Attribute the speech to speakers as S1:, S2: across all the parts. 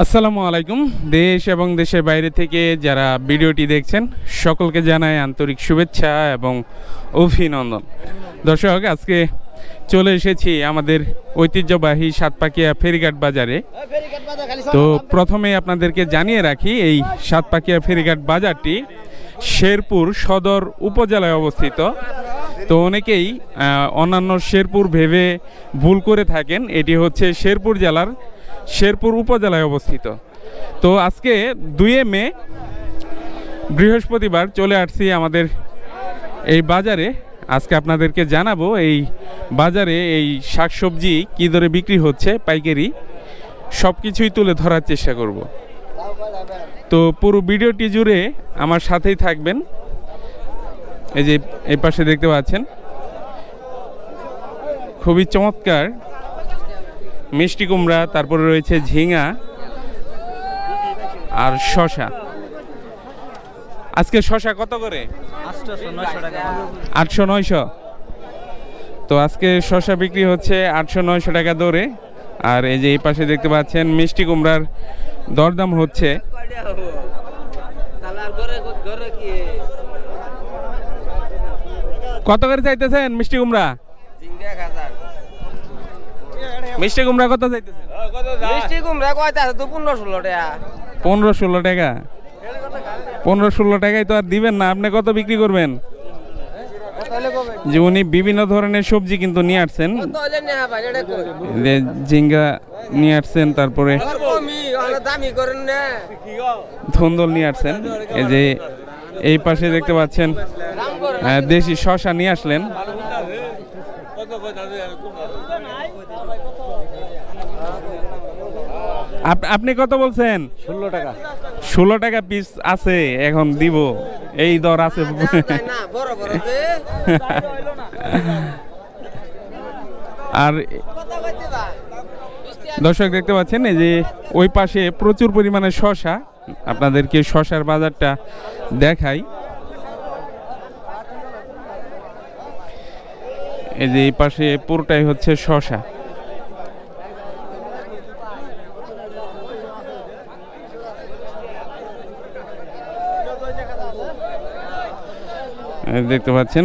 S1: আসসালামু আলাইকুম। দেশ এবং দেশের বাইরে থেকে যারা ভিডিওটি দেখছেন, সকলকে জানাই আন্তরিক শুভেচ্ছা এবং অভিনন্দন। দর্শক, আজকে চলে এসেছি আমাদের ঐতিহ্যবাহী সাতপাকিয়া ফেরিঘাট বাজারে। তো প্রথমে আপনাদেরকে জানিয়ে রাখি, এই সাতপাকিয়া ফেরিঘাট বাজারটি শেরপুর সদর উপজেলায় অবস্থিত। তো অনেকেই অন্যান্য শেরপুর ভেবে ভুল করে থাকেন। এটি হচ্ছে শেরপুর জেলার শেরপুর উপজেলায় অবস্থিত। তো আজকে দুয়ে মে, বৃহস্পতিবার চলে আসছি আমাদের এই বাজারে। আজকে আপনাদেরকে জানাব এই বাজারে এই শাকসবজি কী দরে বিক্রি হচ্ছে, পাইকারি সব কিছুই তুলে ধরার চেষ্টা করব। তো পুরো ভিডিওটি জুড়ে আমার সাথেই থাকবেন। এই যে এই পাশে দেখতে পাচ্ছেন, খুবই চমৎকার মিষ্টি কুমড়া তারপরে রয়েছে ঝিঙা আর শশা আজকে শশা কত করে? আটশো নয়শো। তো আজকে শশা বিক্রি হচ্ছে আটশো নয়শো টাকা দরে। আর এই যে এই পাশে দেখতে পাচ্ছেন মিষ্টি কুমড়ার দরদাম হচ্ছে। কত করে চাইতেছেন মিষ্টি কুমড়া? মিষ্টি কুমড়া কত চাইতেছেন?
S2: মিষ্টি কুমড়া কয়টা আছে? তো পনেরো ষোলো টাকা।
S1: পনেরো ষোলো টাকা। পনেরো ষোলো টাকায় তো আর দিবেন না। আপনি কত বিক্রি করবেন? যে উনি বিভিন্ন ধরনের সবজি কিন্তু নিয়ে আসছেন। ঝিঙ্গা নিয়ে আসছেন তারপরে ধন্দল নিয়ে আসছেন। এই যে এই পাশে দেখতে পাচ্ছেন দেশি শশা নিয়ে আসলেন। আপনি কত বলছেন?
S2: ষোলো টাকা।
S1: ষোলো টাকা পিস আছে এখন দিব। এই দর আছে।
S2: না বড় বড় যে।
S1: আর দর্শক দেখতে পাচ্ছেন এই যে ওই পাশে প্রচুর পরিমাণে শশা। আপনাদেরকে শশার বাজারটা দেখাই। এই যে এই পাশে পুরোটাই হচ্ছে শশা। দেখতে পাচ্ছেন?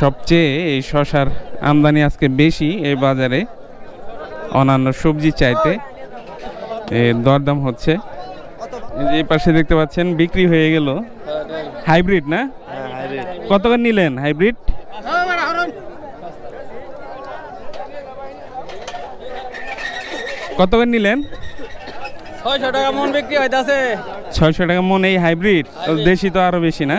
S1: সবচেয়ে এই শশার আমদানি আজকে বেশি এই বাজারে। অন্যান্য সবজি চাইতে দরদাম হচ্ছে। এই যে পাশে দেখতে পাচ্ছেন বিক্রি হয়ে গেল। হাইব্রিড না? কত করে নিলেন হাইব্রিড? কত করে নিলেন?
S2: ছয়শো টাকা মন বিক্রি হইতাছে।
S1: ছয়শো টাকা মন এই হাইব্রিড? দেশি তো আরও বেশি না?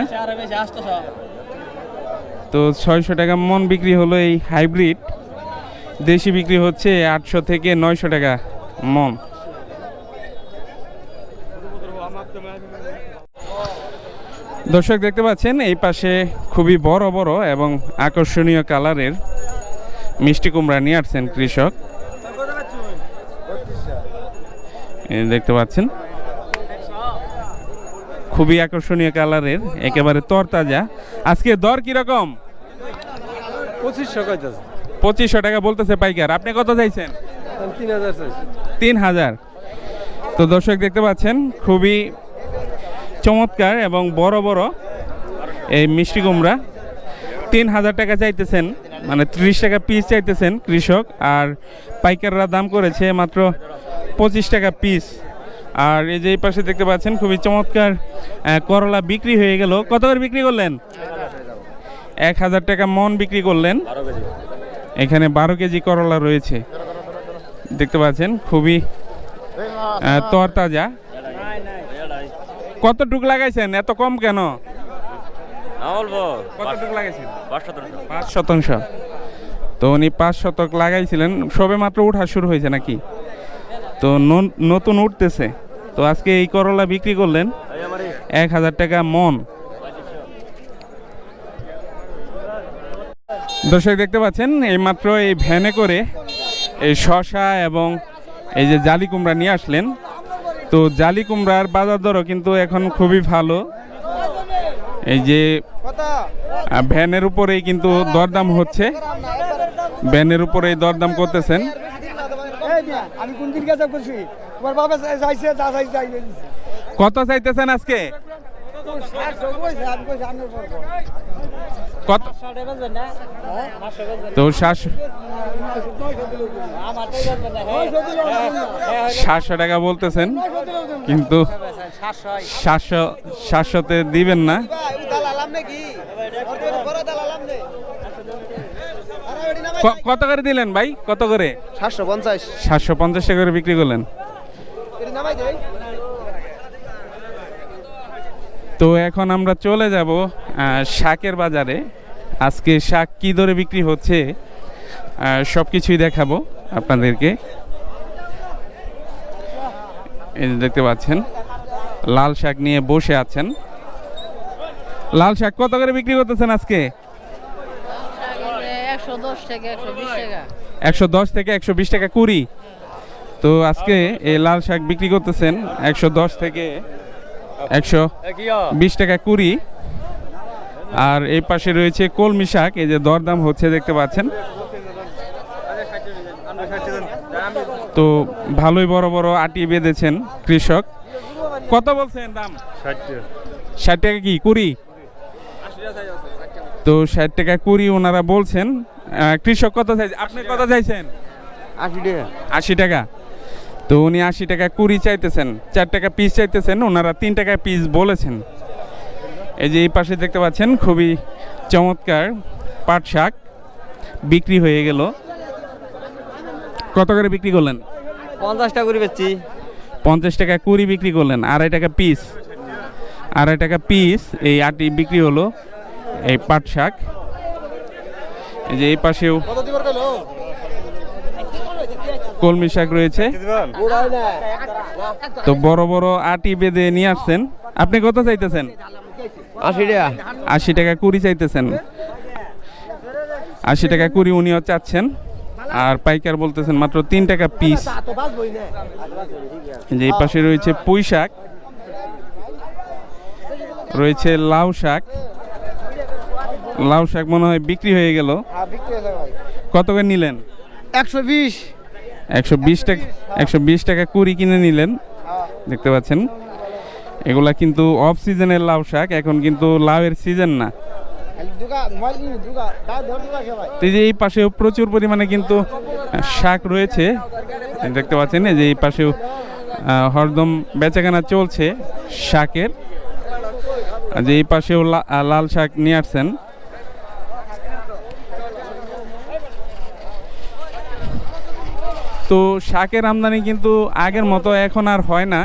S1: তো ছয়শো টাকা মন বিক্রি হলো এই হাইব্রিড। দেশি বিক্রি হচ্ছে আটশো থেকে নয়শো টাকা মন। দর্শক দেখতে পাচ্ছেন এই পাশে খুবই বড় বড় এবং আকর্ষণীয় কালারের মিষ্টি কুমড়া নিয়ে আসছেন কৃষক এই দেখতে পাচ্ছেন? খুবই আকর্ষণীয় কালারের একেবারে তরতাজা। আজকে দর কীরকম?
S2: পঁচিশশো
S1: পঁচিশশো টাকা বলতেছে পাইকার। আপনি কত চাইছেন?
S2: তিন হাজার
S1: তো দর্শক দেখতে পাচ্ছেন খুবই চমৎকার এবং বড় বড় এই মিষ্টি কুমড়া। তিন হাজার টাকা চাইতেছেন মানে ত্রিশ টাকা পিস চাইতেছেন কৃষক আর পাইকাররা দাম করেছে মাত্র পঁচিশ টাকা পিস আর এই যে এই পাশে দেখতে পাচ্ছেন, খুবই চমৎকার করলা বিক্রি হয়ে গেল। কত করে বিক্রি করলেন? এক হাজার টাকা মন বিক্রি করলেন। এখানে বারো কেজি করলা রয়েছে। দেখতে পাচ্ছেন, খুবই তরতাজা। কতটুক লাগাইছেন? এত কম কেন?
S3: পাঁচ শতাংশ।
S1: তো উনি পাঁচ শতক লাগাইছিলেন। সবে মাত্র উঠা শুরু হয়েছে নাকি? তো নতুন উঠতেছে। তো আজকে এই করলা বিক্রি করলেন এক হাজার টাকা মন। দর্শক, দেখতে পাচ্ছেন, এইমাত্র এই ভ্যানে করে এই শশা এবং এই যে জালি কুমড়া নিয়ে আসলেন। তো জালি কুমড়ার বাজার দরও কিন্তু এখন খুবই ভালো। এই যে ভ্যানের উপরেই কিন্তু দরদাম হচ্ছে। ভ্যানের উপরেই দরদাম করতেছেন।
S4: আমি কোন দিন কাছে করছি? তোমার বাবা চাইছে যা চাইছে
S1: কত চাইতেছেন আজকে। কত? তো সাতশো টাকা বলতেছেন। কিন্তু সাতশো সাতশোতে দিবেন না। ক- কত করে দিলেন ভাই? কত করে?
S4: সাতশো পঞ্চাশ।
S1: সাতশো পঞ্চাশ টাকা করে বিক্রি করলেন।
S4: নামাই দেয়
S1: তো এখন আমরা চলে যাব আহ, শাকের বাজারে। আজকে শাক কী দরে বিক্রি হচ্ছে সব কিছুই দেখাবো আপনাদেরকে। এই যে দেখতে পাচ্ছেন লাল শাক নিয়ে বসে আছেন। লাল শাক কত করে বিক্রি করতেছেন আজকে?
S5: একশো দশ
S1: থেকে একশো বিশ টাকা। কুড়ি। তো আজকে এই লাল শাক বিক্রি করতেছেন একশো দশ থেকে একশো বিশ টাকা কুড়ি। আর এই পাশে রয়েছে কলমি শাক এই যে দরদাম হচ্ছে দেখতে পাচ্ছেন। তো ভালোই বড় বড় আটি বেঁধেছেন কৃষক। কত বলছেন দাম? ষাট টাকা কি কুড়ি? তো ষাট টাকা কুড়ি ওনারা বলছেন কৃষক কত চাইছে? আপনি কত চাইছেন?
S4: আশি টাকা।
S1: আশি টাকা। তো উনি আশি টাকা কুড়ি চাইতেছেন চার টাকা পিস চাইতেছেন ওনারা তিন টাকা পিস বলেছেন। এই যে এই পাশে দেখতে পাচ্ছেন খুবই চমৎকার পাট শাক বিক্রি হয়ে গেল। কত করে বিক্রি করলেন?
S2: পঞ্চাশ টাকা করে বেচছি।
S1: পঞ্চাশ টাকা কুড়ি বিক্রি করলেন আড়াই টাকা পিস আড়াই টাকা পিস এই আটি বিক্রি হলো। এই পাট শাক। এই যে এই পাশেও কলমি শাক রয়েছে। তো বড় বড় আটি বেঁধে নিয়ে আসছেন। আপনি কত চাইতেছেন?
S2: আশি টাকা।
S1: আশি টাকা কুড়ি চাইতেছেন। আশি টাকা কুড়ি উনিও চাচ্ছেন। আর পাইকার বলতেছেন মাত্র তিন টাকা পিস। যে এই পাশে রয়েছে পুঁই শাক। রয়েছে লাউ শাক। লাউ শাক মনে হয় বিক্রি হয়ে গেল। কত করে নিলেন?
S4: একশো বিশ।
S1: একশো বিশ টাকা একশো বিশ টাকা কুড়ি কিনে নিলেন। দেখতে পাচ্ছেন। এগুলা কিন্তু অফ সিজনের লাউ শাক এখন কিন্তু লাউয়ের সিজন না। যে এই পাশেও প্রচুর পরিমাণে কিন্তু শাক রয়েছে। দেখতে পাচ্ছেন এই যে এই পাশেও হরদম বেচাকেনা চলছে শাকের। যে এই পাশেও লাল শাক নিয়ে আসছেন। তো শাকের আমদানি কিন্তু আগের মতো এখন আর হয় না।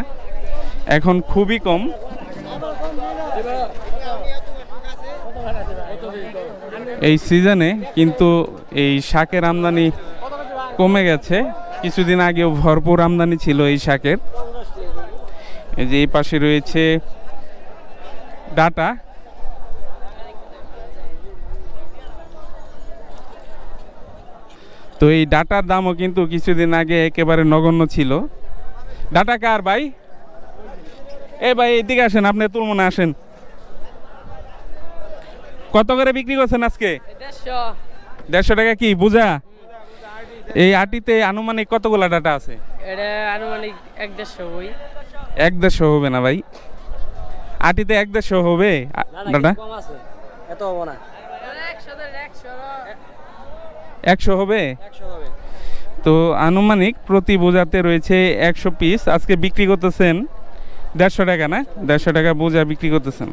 S1: এখন খুবই কম। এই সিজনে কিন্তু এই শাকের আমদানি কমে গেছে। কিছুদিন আগেও ভরপুর আমদানি ছিল এই শাকের। এই যে এই পাশে রয়েছে ডাটা। তো এই ডাটার দামও কিন্তু কিছুদিন আগে একেবারে নগণ্য ছিল। ডাটা কার ভাই? এ ভাই এদিকে আসেন আপনি তুলমনে আসেন। কত করে বিক্রি করছেন আজকে?
S5: দেড়শো।
S1: টাকা কি বুঝা? এই আটিতে আনুমানিক কতগুলো ডাটা আছে?
S5: আনুমানিক এক দেড়শো বই
S1: এক দেড়শো হবে না ভাই। আটিতে এক দেড়শো হবে। ডাটা?
S2: এত হব না।
S5: একশো
S1: হবে? তো আনুমানিক প্রতি বোঝাতে রয়েছে একশো পিস আজকে বিক্রি করতেছেন দেড়শো টাকা না? দেড়শো টাকা বোঝা বিক্রি করতেছেন।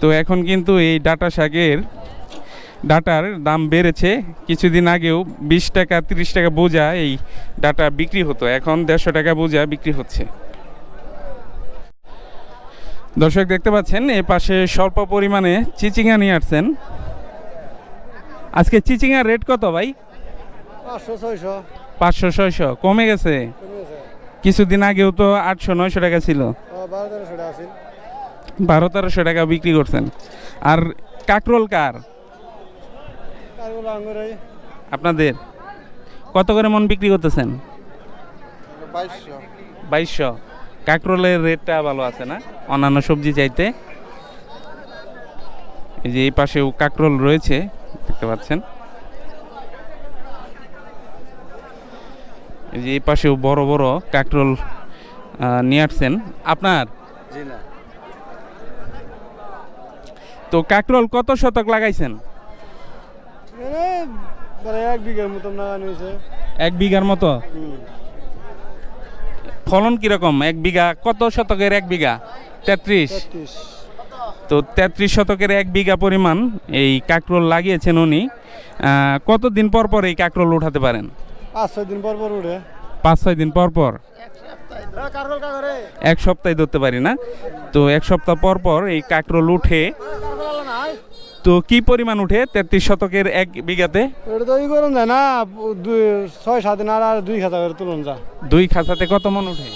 S1: তো এখন কিন্তু এই ডাটা শাকের ডাটার দাম বেড়েছে। কিছুদিন আগেও বিশ টাকা তিরিশ টাকা বোঝা এই ডাটা বিক্রি হতো। এখন দেড়শো টাকা বোঝা বিক্রি হচ্ছে। দর্শক দেখতে পাচ্ছেন এ পাশে স্বল্প পরিমাণে চিচিঙ্গা নিয়ে আসছেন। আজকে চিচিঙ্গার রেট কত ভাই?
S4: পাঁচশো ছয়শো।
S1: পাঁচশো ছয়শো। কমে গেছে? কিছুদিন আগেও তো আটশো নয়শো টাকা ছিল।
S4: বারো তেরোশো টাকা
S1: বিক্রি করছেন। আর কাকরোল কার? আপনাদের? কত করে মন বিক্রি করতেছেন?
S4: বাইশশো।
S1: কাকরোলের রেটটা ভালো আছে না? অন্যান্য সবজি চাইতে? এই যে এই পাশেও কাকরোল রয়েছে। দেখতে পাচ্ছেন। এই যে এই পাশেও বড় বড় কাকরোল নিয়ে আসছেন। আপনার?
S2: জি না।
S1: তো কাকরোল কত শতক লাগাইছেন?
S4: এক বিঘার লাগানো হয়েছে।
S1: এক বিঘার মতো? ফলন কীরকম? এক বিঘা কত শতকের এক বিঘা? তেত্রিশ। তো তেত্রিশ শতকের এক বিঘা পরিমাণ এই কাকরোল লাগিয়েছেন উনি। কতদিন পর পর এই কাকরোল উঠাতে পারেন?
S4: পাঁচ ছয় দিন পর পর উঠে।
S1: পাঁচ ছয় দিন পর পর? এক সপ্তাহে ধরতে পারি না। তো এক সপ্তাহ পর পর এই কাকরোল উঠে। তো কি পরিমাণ উঠে তেত্রিশ শতকের এক বিঘাতে?
S4: না দুই ছয় সাত দিন আর দুই খাতা করে তুলুন যা
S1: দুই খাঁচাতে কত মন উঠে?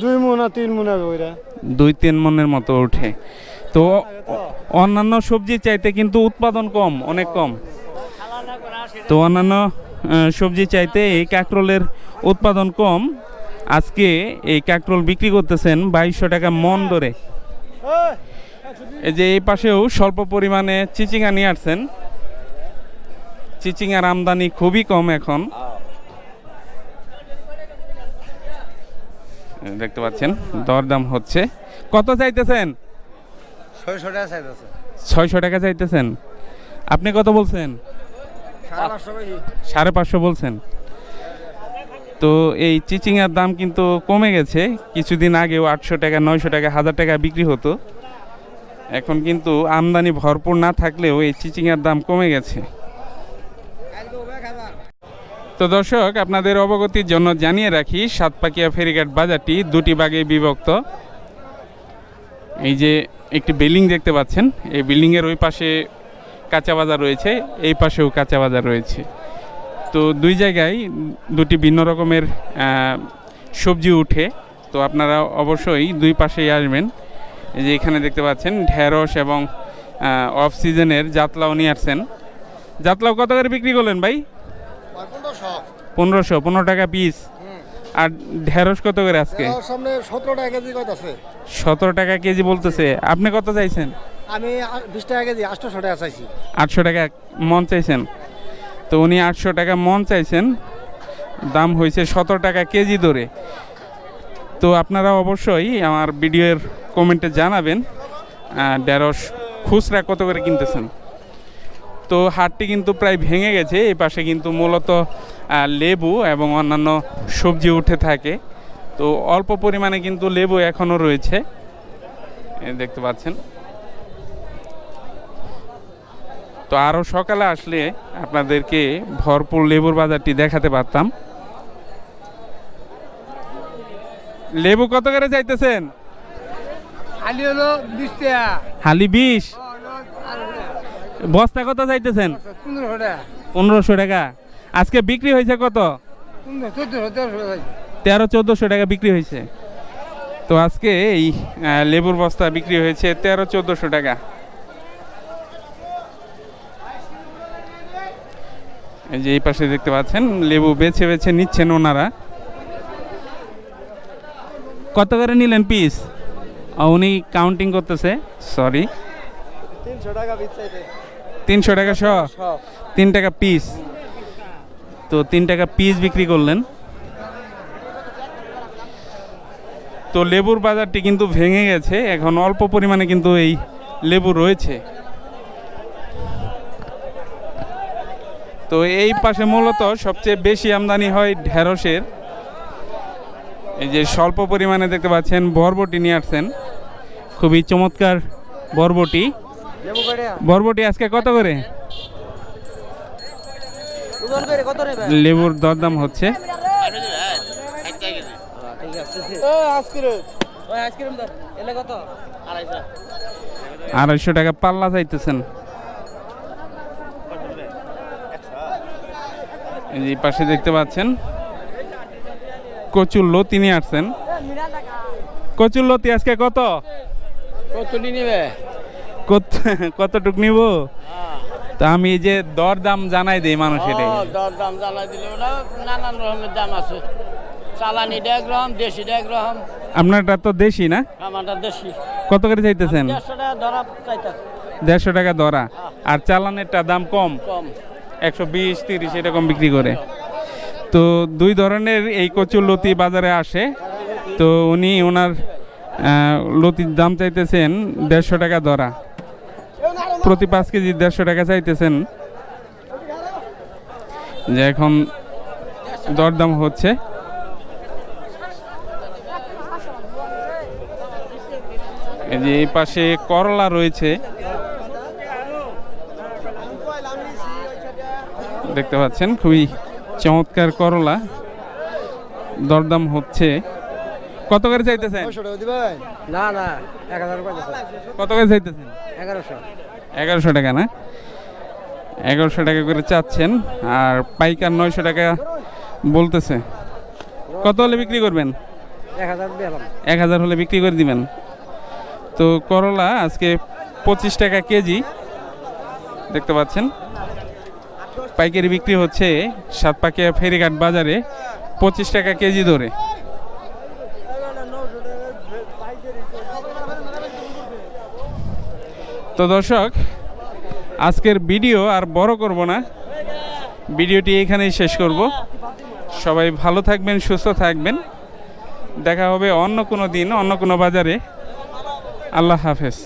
S4: দুই মুন আর তিন মুন
S1: দুই তিন মনের মতো ওঠে তো অন্যান্য সবজির চাইতে কিন্তু উৎপাদন কম, অনেক কম। তো অন্যান্য সবজি চাইতে এই কাঁকরোলের উৎপাদন কম। আজকে এই কাঁকরোল বিক্রি করতেছেন বাইশশো টাকা মন ধরে। এই যে এই পাশেও স্বল্প পরিমাণে চিচিঙ্গা নিয়ে আসছেন। চিচিঙার আমদানি খুবই কম এখন। দেখতে পাচ্ছেন, দরদাম হচ্ছে। কত চাইতেছেন?
S2: ছয়শো টাকা চাইতেছে।
S1: ছয়শো টাকা চাইতেছেন? আপনি কত বলছেন?
S2: সাড়ে পাঁচশো বেশি।
S1: সাড়ে পাঁচশো বলছেন। তো এই চিচিংয়ের দাম কিন্তু কমে গেছে। কিছুদিন আগেও আটশো টাকা নয়শো টাকা হাজার টাকা বিক্রি হতো। এখন কিন্তু আমদানি ভরপুর না থাকলেও এই চিচিংয়ের দাম কমে গেছে। তো দর্শক আপনাদের অবগতির জন্য জানিয়ে রাখি সাতপাকিয়া ফেরিঘাট বাজারটি দুটি ভাগে বিভক্ত। এই যে একটি বিল্ডিং দেখতে পাচ্ছেন। এই বিল্ডিংয়ের ওই পাশে কাঁচা বাজার রয়েছে এই পাশেও কাঁচা বাজার রয়েছে। তো দুই জায়গায় দুটি ভিন্ন রকমের সবজি উঠে। তো আপনারা অবশ্যই দুই পাশেই আসবেন। এই যে এখানে দেখতে পাচ্ছেন ঢেঁড়স এবং অফ সিজনের জাতলাও নিয়ে আসছেন। জাতলাও কত করে বিক্রি করলেন ভাই? পনেরোশো। পনেরো টাকা পিস আর ঢেঁড়স কত করে আজকে?
S4: সামনে সতেরো টাকা কেজি কত আছে?
S1: সতেরো টাকা কেজি বলতেছে। আপনি কত চাইছেন?
S4: আমি বিশ টাকা কেজি আটশোশো টাকা চাইছি।
S1: আটশো টাকা মন চাইছেন। তো উনি আটশো টাকা মন চাইছেন। দাম হয়েছে সতেরো টাকা কেজি ধরে। তো আপনারা অবশ্যই আমার ভিডিওর কমেন্টে জানাবেন ঢেঁড়স খুচরা কত করে কিনতেছেন? তো হাটটি কিন্তু প্রায় ভেঙে গেছে। এই পাশে কিন্তু মূলত লেবু এবং অন্যান্য সবজি উঠে থাকে। তো অল্প পরিমাণে কিন্তু লেবু এখনও রয়েছে। দেখতে পাচ্ছেন। তো আরও সকালে আসলে আপনাদেরকে ভরপুর লেবুর বাজারটি দেখাতে পারতাম। লেবু কত করে যাইতেছেন?
S4: আলি হলো বিশ টাকা।
S1: হালি বিষ বস্তা কত চাইতেছেন?
S4: পনেরোশো টাকা।
S1: পনেরোশো টাকা। আজকে বিক্রি হয়েছে কত? তেরো চোদ্দোশো টাকা বিক্রি হয়েছে। তো আজকে এই লেবুর বস্তা বিক্রি হয়েছে তেরো চোদ্দোশো টাকা। এই যে এই পাশে দেখতে পাচ্ছেন লেবু বেছে বেছে নিচ্ছেন ওনারা। কত করে নিলেন পিস? উনি কাউন্টিং করতেছে সরি
S4: তিনশো টাকা
S1: তিনশো টাকা শ তিন টাকা পিস তো তিন টাকা পিস বিক্রি করলেন। তো লেবুর বাজারটি কিন্তু ভেঙে গেছে। এখন অল্প পরিমাণে কিন্তু এই লেবু রয়েছে। তো এই পাশে মূলত সবচেয়ে বেশি আমদানি হয় ঢেঁড়সের। এই যে স্বল্প পরিমাণে দেখতে পাচ্ছেন বরবটি নিয়ে আসছেন। খুবই চমৎকার বরবটি। বরবটি আজকে কত করে? লেবুর দরদাম হচ্ছে। আড়াইশো টাকা পাল্লা চাইতেছেন। এই পাশে দেখতে পাচ্ছেন, কচুর লতি নিয়ে আসছেন। কচুর লতি আজকে কত?
S2: কত নিবে।
S1: কত কতটুক নিব? তা আমি এই যে দর দাম জানাই দিই মানুষের
S6: দর দাম জ্বালাই দিলে নানান রকমের দাম আছে। চালানি এক রকম দেশি এক রকম
S1: আপনারটা তো দেশি না?
S6: আমারটা দেশি।
S1: কত করে চাইতেছেন?
S6: দেড়শো টাকা
S1: দেড়শো টাকা ধরা। আর চালানেরটা দাম কম?
S6: কম।
S1: একশো বিশ তিরিশ এরকম বিক্রি করে। তো দুই ধরনের এই কচুর লতি বাজারে আসে। তো উনি ওনার লতির দাম চাইতেছেন দেড়শো টাকা ধরা। প্রতি পাঁচ কেজি দেড়শো টাকা চাইতেছেন। যে এখন দরদাম হচ্ছে। এই যে এই পাশে করলা রয়েছে। দেখতে পাচ্ছেন খুবই চমৎকার করলা। দরদাম হচ্ছে। কত করে চাইতেছেন?
S2: না না এক হাজার কত
S1: কত করে চাইতেছেন?
S2: এগারোশো।
S1: এগারোশো টাকা না? এগারোশো টাকা করে চাচ্ছেন আর পাইকার নয়শো টাকা বলতেছে। কত হলে বিক্রি করবেন? এক হাজার হলে বিক্রি করে দিবেন। তো করলা আজকে পঁচিশ টাকা কেজি দেখতে পাচ্ছেন। পাইকারি বিক্রি হচ্ছে সাতপাকিয়া ফেরিঘাট বাজারে পঁচিশ টাকা কেজি ধরে। তো দর্শক, আজকের ভিডিও আর বড় করব না। ভিডিওটি এখানেই শেষ করব। সবাই ভালো থাকবেন, সুস্থ থাকবেন। দেখা হবে অন্য কোনো দিন, অন্য কোনো বাজারে। আল্লাহ হাফেজ।